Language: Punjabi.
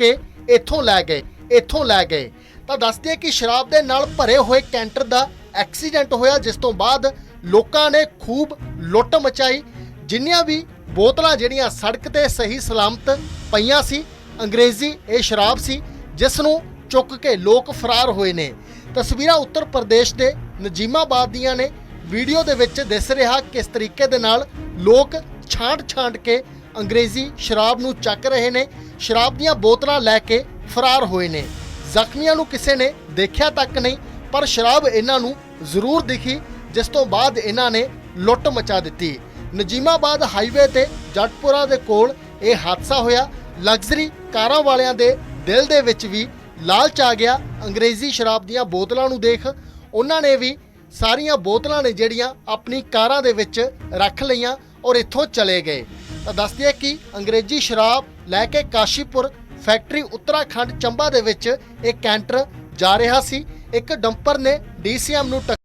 ਕੇ ਇੱਥੋਂ ਲੈ ਗਏ, ਇੱਥੋਂ ਲੈ ਗਏ। ਤਾਂ ਦੱਸਦੇ ਕਿ ਸ਼ਰਾਬ ਦੇ ਨਾਲ ਭਰੇ ਹੋਏ ਕੈਂਟਰ ਦਾ ਐਕਸੀਡੈਂਟ ਹੋਇਆ, ਜਿਸ ਤੋਂ ਬਾਅਦ ਲੋਕਾਂ ਨੇ ਖੂਬ ਲੁੱਟ ਮਚਾਈ। ਜਿੰਨੀਆਂ ਵੀ ਬੋਤਲਾਂ ਜਿਹੜੀਆਂ ਸੜਕ ਤੇ ਸਹੀ ਸਲਾਮਤ ਪਈਆਂ ਸੀ, ਅੰਗਰੇਜ਼ੀ ਇਹ ਸ਼ਰਾਬ ਸੀ, ਜਿਸ ਨੂੰ ਚੁੱਕ ਕੇ ਲੋਕ ਫਰਾਰ ਹੋਏ ਨੇ। ਤਸਵੀਰਾਂ ਉੱਤਰ ਪ੍ਰਦੇਸ਼ ਦੇ ਨਜੀਮਾਬਾਦ ਦੀਆਂ ਨੇ। ਵੀਡੀਓ ਦੇ ਵਿੱਚ ਦਿਸ ਰਿਹਾ ਕਿਸ ਤਰੀਕੇ ਦੇ ਨਾਲ ਲੋਕ ਛਾਂਟ-ਛਾਂਟ ਕੇ ਅੰਗਰੇਜ਼ੀ ਸ਼ਰਾਬ ਨੂੰ ਚੱਕ ਰਹੇ ਨੇ, ਸ਼ਰਾਬ ਦੀਆਂ ਬੋਤਲਾਂ ਲੈ ਕੇ ਫਰਾਰ ਹੋਏ ਨੇ। ਜ਼ਖਮੀਆਂ ਨੂੰ ਕਿਸੇ ਨੇ ਦੇਖਿਆ ਤੱਕ ਨਹੀਂ, ਪਰ ਸ਼ਰਾਬ ਇਹਨਾਂ ਨੂੰ ਜ਼ਰੂਰ ਦਿਖੀ, ਜਿਸ ਤੋਂ ਬਾਅਦ ਇਹਨਾਂ ਨੇ ਲੁੱਟ ਮਚਾ ਦਿੱਤੀ। ਨਜੀਮਾਬਾਦ ਹਾਈਵੇ ਤੇ ਜੱਟਪੁਰਾ ਦੇ ਕੋਲ ਇਹ ਹਾਦਸਾ ਹੋਇਆ। ਲਗਜ਼ਰੀ ਕਾਰਾਂ ਵਾਲਿਆਂ ਦੇ ਦਿਲ ਦੇ ਵਿੱਚ ਵੀ ਲਾਲਚ ਆ ਗਿਆ। ਅੰਗਰੇਜ਼ੀ ਸ਼ਰਾਬ ਦੀਆਂ ਬੋਤਲਾਂ ਨੂੰ ਦੇਖ ਉਹਨਾਂ ਨੇ ਵੀ ਸਾਰੀਆਂ ਬੋਤਲਾਂ ਨੇ ਜਿਹੜੀਆਂ ਆਪਣੀ ਕਾਰਾਂ ਦੇ ਵਿੱਚ ਰੱਖ ਲਈਆਂ ਔਰ ਇੱਥੋਂ ਚਲੇ ਗਏ। ਤਾਂ ਦੱਸਦੇ ਆ ਕਿ ਅੰਗਰੇਜ਼ੀ ਸ਼ਰਾਬ ਲੈ ਕੇ ਕਾਸ਼ੀਪੁਰ ਫੈਕਟਰੀ ਉੱਤਰਾਖੰਡ ਚੰਬਾ ਦੇ ਵਿੱਚ ਇੱਕ ਕੈਂਟਰ ਜਾ ਰਿਹਾ ਸੀ। ਇੱਕ ਡੰਪਰ ਨੇ ਡੀਸੀਐਮ ਨੂੰ